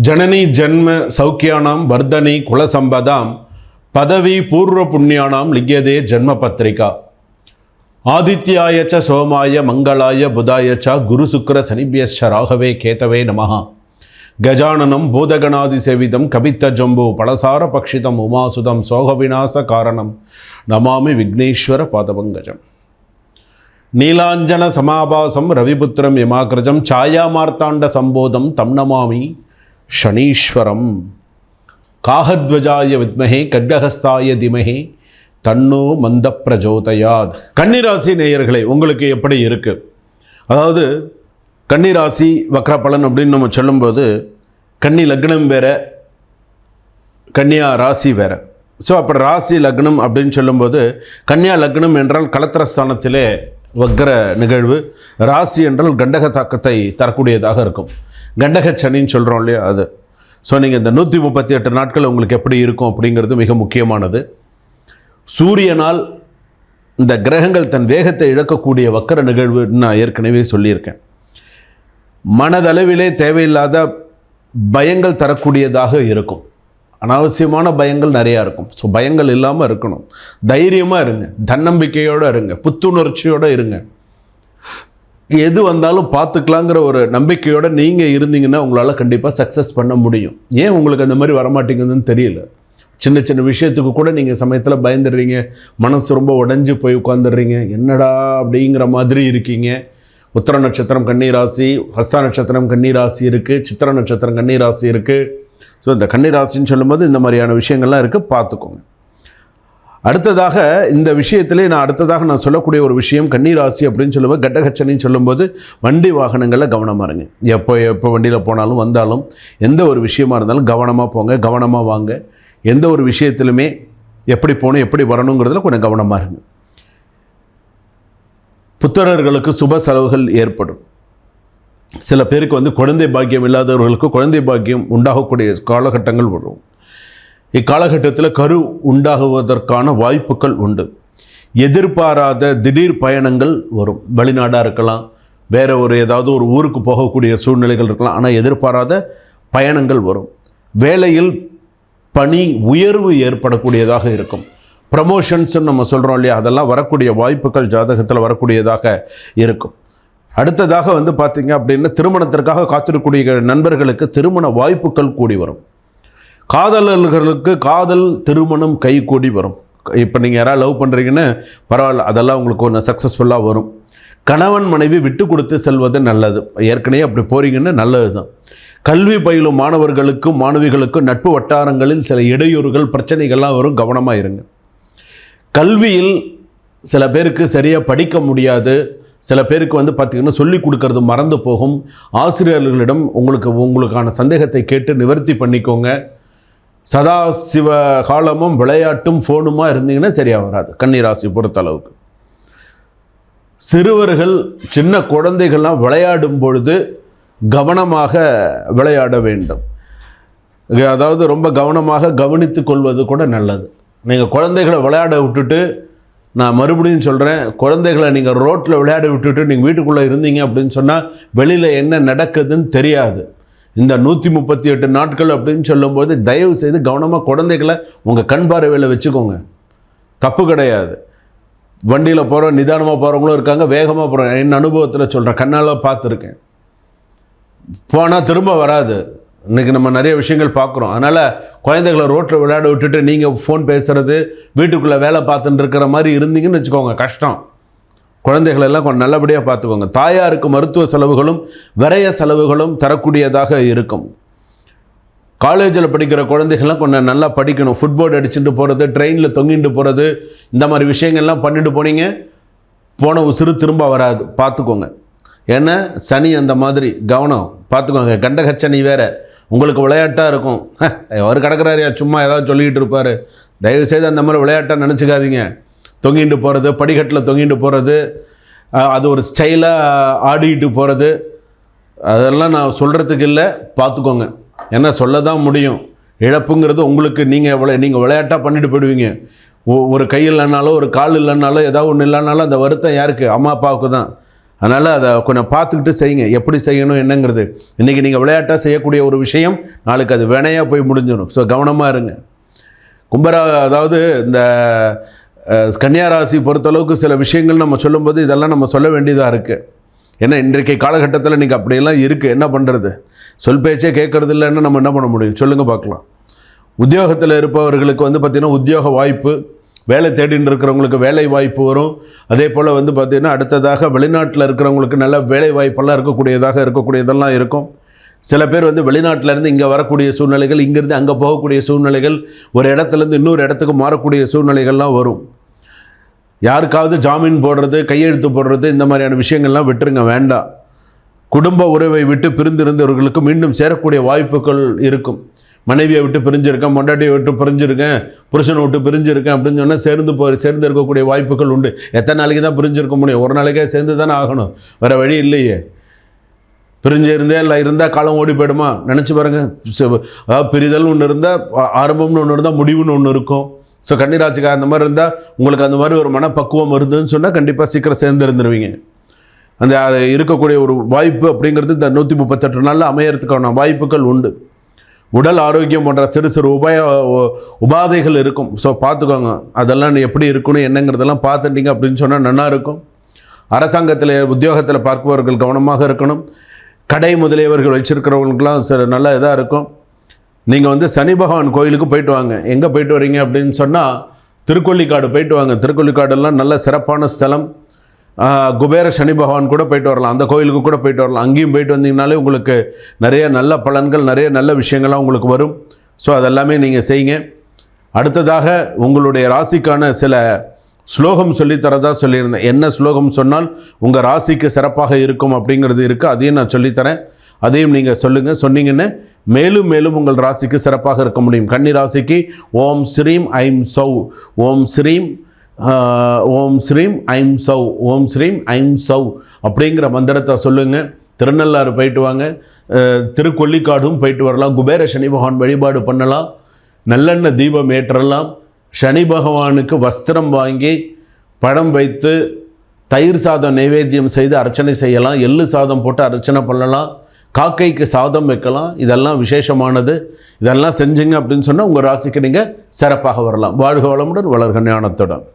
ஜனனி ஜன்ம சௌக்கியானாம் வர்தனி குலசம்பதாம் பதவி பூர்வ புண்ணியானாம் லிங்கியதே ஜென்ம பத்திரிகா. ஆதித்யாய ச சோமாய மங்களாய புதாய ச குரு சுக்கர சனிபியஸ்ச ராகவே கேதவே நமஹா. கஜானனம் பூதகணாதி சேவிதம் கபித்த ஜம்பு பலசார பக்ஷிதம் உமாசுதம் சோக விநாச காரணம். நமாமி விக்னேஸ்வர பாதபங்கஜம். நீலாஞ்சன சமாபாசம் ரவிபுத்திரம் யமாகிரஜம் சாயாமார்த்தாண்ட சம்போதம் தம் நமாமி. சனீஸ்வரம். காகத்வஜாய வித்மகே கட்கஹஸ்தாய திமகே தன்னோ மந்த பிரஜோதயாத் கன்னிராசி நேயர்களே உங்களுக்கு எப்படி இருக்குது அதாவது கன்னிராசி வக்ரபலன் அப்படின்னு நம்ம சொல்லும்போது கன்னி லக்னம் வேற கன்னியா ராசி வேற. ஸோ அப்போ ராசி லக்னம் அப்படின்னு சொல்லும்போது கன்னியா லக்னம் என்றால் கலத்திரஸ்தானத்திலே வக்ர நிகழ்வு ராசி என்றால் கண்டக தாக்கத்தை தரக்கூடியதாக இருக்கும். கண்டக சனின்னு சொல்கிறோம் இல்லையா அது. ஸோ நீங்கள் இந்த நூற்றி முப்பத்தி எட்டு நாட்கள் உங்களுக்கு எப்படி இருக்கும் அப்படிங்கிறது மிக முக்கியமானது. சூரியனால் இந்த கிரகங்கள் தன் வேகத்தை இழக்கக்கூடிய வக்கர நிகழ்வு நான் ஏற்கனவே சொல்லியிருக்கேன். மனதளவிலே தேவையில்லாத பயங்கள் தரக்கூடியதாக இருக்கும். அனாவசியமான பயங்கள் நிறையா இருக்கும். ஸோ பயங்கள் இல்லாமல் இருக்கணும். தைரியமாக இருங்க. தன்னம்பிக்கையோடு இருங்க. புத்துணர்ச்சியோடு இருங்க. எது வந்தாலும் பார்த்துக்கலாங்கிற ஒரு நம்பிக்கையோடு நீங்கள் இருந்தீங்கன்னா உங்களால் கண்டிப்பாக சக்ஸஸ் பண்ண முடியும். ஏன் உங்களுக்கு அந்த மாதிரி வரமாட்டேங்குதுன்னு தெரியல. சின்ன சின்ன விஷயத்துக்கு கூட நீங்கள் சமயத்தில் பயந்துடுறீங்க. மனசு ரொம்ப உடஞ்சி போய் உட்காந்துடுறீங்க என்னடா அப்படிங்கிற மாதிரி இருக்கீங்க. உத்தர நட்சத்திரம் கன்னிராசி ஹஸ்த நட்சத்திரம் கன்னிராசி இருக்குது சித்திர நட்சத்திரம் கன்னிராசி இருக்குது ஸோ இந்த கன்னிராசின்னு சொல்லும்போது இந்த மாதிரியான விஷயங்கள்லாம் இருக்குது பார்த்துக்கோங்க. அடுத்ததாக இந்த விஷயத்திலே நான் அடுத்ததாக நான் சொல்லக்கூடிய ஒரு விஷயம் கண்ணீராசி அப்படின்னு சொல்லும்போது கட்டகச்சனின்னு சொல்லும்போது வண்டி வாகனங்களில் கவனமாக இருங்க. எப்போ எப்போ வண்டியில் போனாலும் வந்தாலும் எந்த ஒரு விஷயமா இருந்தாலும் கவனமாக போங்க கவனமாக வாங்க. எந்த ஒரு விஷயத்திலுமே எப்படி போகணும் எப்படி வரணுங்கிறதுல கொஞ்சம் கவனமாக இருங்க. புத்தரர்களுக்கு சுப செலவுகள் ஏற்படும். சில பேருக்கு வந்து குழந்தை பாக்கியம் இல்லாதவர்களுக்கு குழந்தை பாக்கியம் உண்டாகக்கூடிய காலகட்டங்கள் வரும். இக்காலகட்டத்தில் கரு உண்டாகுவதற்கான வாய்ப்புகள் உண்டு. எதிர்பாராத திடீர் பயணங்கள் வரும். வெளிநாடாக இருக்கலாம் வேறு ஒரு ஏதாவது ஒரு ஊருக்கு போகக்கூடிய சூழ்நிலைகள் இருக்கலாம் ஆனால் எதிர்பாராத பயணங்கள் வரும். வேலையில் பணி உயர்வு ஏற்படக்கூடியதாக இருக்கும். ப்ரமோஷன்ஸ்ன்னு நம்ம சொல்கிறோம் இல்லையா அதெல்லாம் வரக்கூடிய வாய்ப்புகள் ஜாதகத்தில் வரக்கூடியதாக இருக்கும். அடுத்ததாக வந்து பார்த்திங்க அப்படின்னா திருமணத்திற்காக காத்திருக்கக்கூடிய நண்பர்களுக்கு திருமண வாய்ப்புகள் கூடி வரும். காதலர்களுக்கு காதல் திருமணம் கைகூடி வரும். இப்போ நீங்கள் யாராவது லவ் பண்ணுறீங்கன்னு பரவாயில்ல அதெல்லாம் உங்களுக்கு ஒன்று சக்ஸஸ்ஃபுல்லாக வரும். கணவன் மனைவி விட்டு கொடுத்து செல்வது நல்லது. ஏற்கனவே அப்படி போகிறீங்கன்னு நல்லது தான் கல்வி பயிலும் மாணவர்களுக்கும் மாணவிகளுக்கும் நட்பு வட்டாரங்களில் சில இடையூறுகள் பிரச்சனைகள்லாம் வரும். கவனமாக இருங்க. கல்வியில் சில பேருக்கு சரியாக படிக்க முடியாது. சில பேருக்கு வந்து பார்த்திங்கன்னா சொல்லி கொடுக்கறது மறந்து போகும். ஆசிரியர்களிடம் உங்களுக்கு உங்களுக்கான சந்தேகத்தை கேட்டு நிவர்த்தி பண்ணிக்கோங்க. சதாசிவ காலமும் விளையாட்டும் ஃபோனுமா இருந்தீங்கன்னா சரியாக வராது. கன்னிராசி பொறுத்தளவுக்கு. சிறுவர்கள் சின்ன குழந்தைகள்லாம் விளையாடும் பொழுது கவனமாக விளையாட வேண்டும். அதாவது ரொம்ப கவனமாக கவனித்து கொள்வது கூட நல்லது. நீங்கள் குழந்தைகளை விளையாட விட்டுட்டு நான் மறுபடியும் சொல்கிறேன் குழந்தைகளை நீங்கள் ரோட்டில் விளையாட விட்டுட்டு நீங்கள் வீட்டுக்குள்ளே இருந்தீங்க அப்படின்னு சொன்னால் வெளியில் என்ன நடக்குதுன்னு தெரியாது. இந்த நூற்றி முப்பத்தி எட்டு நாட்கள் அப்படின்னு சொல்லும்போது தயவு செய்து கவனமாக குழந்தைகளை உங்கள் கண் பார்வையில் வச்சுக்கோங்க. தப்பு கிடையாது. வண்டியில் போகிறோம் நிதானமாக போகிறவங்களும் இருக்காங்க வேகமாக போகிறோம் என் அனுபவத்தில் சொல்கிறேன் கண்ணால் பார்த்துருக்கேன். போனால் திரும்ப வராது. இன்றைக்கி நம்ம நிறைய விஷயங்கள் பார்க்குறோம். அதனால் குழந்தைகளை ரோட்டில் விளையாட விட்டுட்டு நீங்கள் ஃபோன் பேசுகிறது வீட்டுக்குள்ளே வேலை பார்த்துட்டு இருக்கிற மாதிரி இருந்தீங்கன்னு வச்சுக்கோங்க கஷ்டம். குழந்தைகளெல்லாம் கொஞ்சம் நல்லபடியாக பார்த்துக்கோங்க. தாயாருக்கு மருத்துவ செலவுகளும் விரைய செலவுகளும் தரக்கூடியதாக இருக்கும். காலேஜில் படிக்கிற குழந்தைகள்லாம் கொஞ்சம் நல்லா படிக்கணும். ஃபுட்போர்ட் அடிச்சுட்டு போகிறது ட்ரெயினில் தொங்கிட்டு போகிறது இந்த மாதிரி விஷயங்கள்லாம் பண்ணிட்டு போனீங்க போன உசுறு திரும்ப வராது. பார்த்துக்கோங்க. ஏன்னா சனி அந்த மாதிரி கவனம். பார்த்துக்கோங்க கண்டகச்சனி வேறு. உங்களுக்கு விளையாட்டாக இருக்கும். அவர் கிடக்கிறாரியா சும்மா ஏதாவது சொல்லிக்கிட்டு இருப்பார். தயவுசெய்து அந்த மாதிரி விளையாட்டாக நினச்சிக்காதீங்க. தொங்கிட்டு போகிறது படிக்கட்டில் தொங்கிட்டு போகிறது அது ஒரு ஸ்டைலாக ஆடிக்கிட்டு போகிறது அதெல்லாம் நான் சொல்கிறதுக்கு இல்லை பார்த்துக்கோங்க ஏன்னா சொல்ல தான் முடியும். இழப்புங்கிறது உங்களுக்கு நீங்கள் விளை நீங்கள் விளையாட்டாக பண்ணிட்டு போயிடுவீங்க. ஒ- ஒரு கை இல்லைனாலும் ஒரு கால் இல்லைனாலும் ஏதாவது ஒன்று இல்லைனாலும் அந்த வருத்தம் யாருக்கு? அம்மா அப்பாவுக்கு தான். அதனால் அதை கொஞ்சம் பார்த்துக்கிட்டு செய்யுங்க. எப்படி செய்யணும் என்னங்கிறது. இன்றைக்கி நீங்கள் விளையாட்டாக செய்யக்கூடிய ஒரு விஷயம் நாளைக்கு அது வினையாக போய் முடிஞ்சிடும். ஸோ கவனமாக இருங்க. கும்பரா அதாவது இந்த கன்னியாராசி ராசி பொறுத்தளவுக்கு சில விஷயங்கள் நம்ம சொல்லும்போது இதெல்லாம் நம்ம சொல்ல வேண்டியதாக இருக்குது ஏன்னா இன்றைக்கு காலகட்டத்தில் நீங்கள் அப்படியெல்லாம் இருக்குது என்ன பண்ணுறது சொல் பேச்சே கேட்கறது இல்லைன்னு நம்ம என்ன பண்ண முடியும்? சொல்லுங்கள் பார்க்கலாம். உத்தியோகத்தில் இருப்பவர்களுக்கு வந்து பார்த்திங்கன்னா உத்தியோக வாய்ப்பு வேலை தேடின்னு இருக்கிறவங்களுக்கு வேலை வாய்ப்பு வரும். அதே போல் வந்து பார்த்திங்கன்னா அடுத்ததாக வெளிநாட்டில் இருக்கிறவங்களுக்கு நல்ல வேலை வாய்ப்பெல்லாம் இருக்கக்கூடியதாக இருக்கக்கூடியதெல்லாம் இருக்கும். சில பேர் வந்து வெளிநாட்டிலேருந்து இங்கே வரக்கூடிய சூழ்நிலைகள் இங்கேருந்து அங்கே போகக்கூடிய சூழ்நிலைகள் ஒரு இடத்துலேருந்து இன்னொரு இடத்துக்கு மாறக்கூடிய சூழ்நிலைகள்லாம் வரும். யாருக்காவது ஜாமீன் போடுறது கையெழுத்து போடுறது இந்த மாதிரியான விஷயங்கள்லாம் விட்டுருங்க வேண்டாம். குடும்ப உறவை விட்டு பிரிந்திருந்தவர்களுக்கு மீண்டும் சேரக்கூடிய வாய்ப்புகள் இருக்கும். மனைவியை விட்டு பிரிஞ்சிருக்கேன் மொண்டாட்டியை விட்டு பிரிஞ்சிருக்கேன் புருஷனை விட்டு பிரிஞ்சிருக்கேன் அப்படின்னு சொன்னால் சேர்ந்து போ சேர்ந்து இருக்கக்கூடிய வாய்ப்புகள் உண்டு. எத்தனை நாளைக்கு தான் பிரிஞ்சிருக்க முடியும்? ஒரு நாளைக்கே சேர்ந்து தானே ஆகணும். வேறு வழி இல்லையே. பிரிஞ்சு இருந்தே இல்லை இருந்தால் காலம் ஓடி போயிடுமா? நினச்சி பாருங்கள் அதாவது பிரிதல் ஒன்று இருந்தால் ஆரம்பம்னு ஒன்று இருந்தால் முடிவுன்னு ஒன்று இருக்கும். ஸோ கன்னிராசிக்கா அந்த மாதிரி இருந்தால் உங்களுக்கு அந்த மாதிரி ஒரு மனப்பக்குவம் இருந்துன்னு சொன்னால் கண்டிப்பாக சீக்கிரம் சேர்ந்து இருந்துருவீங்க அந்த இருக்கக்கூடிய ஒரு வாய்ப்பு அப்படிங்கிறது இந்த நூற்றி முப்பத்தெட்டு நாளில் அமையறதுக்கான வாய்ப்புகள் உண்டு. உடல் ஆரோக்கியம் போன்ற சிறு சிறு உபாய உபாதைகள் இருக்கும். ஸோ பார்த்துக்கோங்க. அதெல்லாம் எப்படி இருக்கணும் என்னங்கிறதெல்லாம் பார்த்துட்டீங்க அப்படின்னு சொன்னால் நல்லா இருக்கும். அரசாங்கத்தில் உத்தியோகத்தில் பார்ப்பவர்கள் கவனமாக இருக்கணும். கடை முதலியவர்கள் வச்சுருக்கிறவங்களுக்குலாம் சில நல்ல இதாக இருக்கும். நீங்கள் வந்து சனி பகவான் கோயிலுக்கு போயிட்டு வாங்க. எங்கே போயிட்டு வரீங்க அப்படின்னு சொன்னால் திருக்கொல்லிக்காடு போயிட்டு வாங்க. திருக்கொல்லிக்காடெல்லாம் நல்ல சிறப்பான ஸ்தலம். குபேர சனி பகவான் கூட போயிட்டு வரலாம். அந்த கோயிலுக்கு கூட போயிட்டு வரலாம். அங்கேயும் போயிட்டு வந்தீங்கனாலே உங்களுக்கு நிறைய நல்ல பலன்கள் நிறைய நல்ல விஷயங்கள்லாம் உங்களுக்கு வரும். ஸோ அதெல்லாமே நீங்கள் செய்யுங்க. அடுத்ததாக உங்களுடைய ராசிக்கான சில ஸ்லோகம் சொல்லித்தரதா சொல்லியிருந்தேன். என்ன ஸ்லோகம் சொன்னால் உங்கள் ராசிக்கு சிறப்பாக இருக்கும் அப்படிங்கிறது இருக்குது அதையும் நான் சொல்லித்தரேன். அதையும் நீங்கள் சொல்லுங்கள் சொன்னீங்கன்னு மேலும் மேலும் உங்கள் ராசிக்கு சிறப்பாக இருக்க முடியும். கன்னி ராசிக்கு ஓம் ஸ்ரீம் ஐம் சௌ. ஓம் ஸ்ரீம் ஓம் ஸ்ரீம் ஐம் சௌ. ஓம் ஸ்ரீம் ஐம் சௌ அப்படிங்கிற மந்திரத்தை சொல்லுங்கள் திருநள்ளாறு போயிட்டு வாங்க. திருக்கொல்லிக்காடும் போயிட்டு வரலாம். குபேர சனி பகவான் வழிபாடு பண்ணலாம். நல்லெண்ணெய் தீபம் ஏற்றலாம். சனி பகவானுக்கு வஸ்திரம் வாங்கி படம் வைத்து தயிர் சாதம் நைவேத்தியம் செய்து அர்ச்சனை செய்யலாம். எள்ளு சாதம் போட்டு அர்ச்சனை பண்ணலாம். காக்கைக்கு சாதம் வைக்கலாம். இதெல்லாம் விசேஷமானது. இதெல்லாம் செஞ்சுங்க அப்படின்னு சொன்னால் உங்கள் ராசிக்கு நீங்கள் சிறப்பாக வரலாம். வாழ்க வளமுடன் வளர்க ஞானத்துடன்.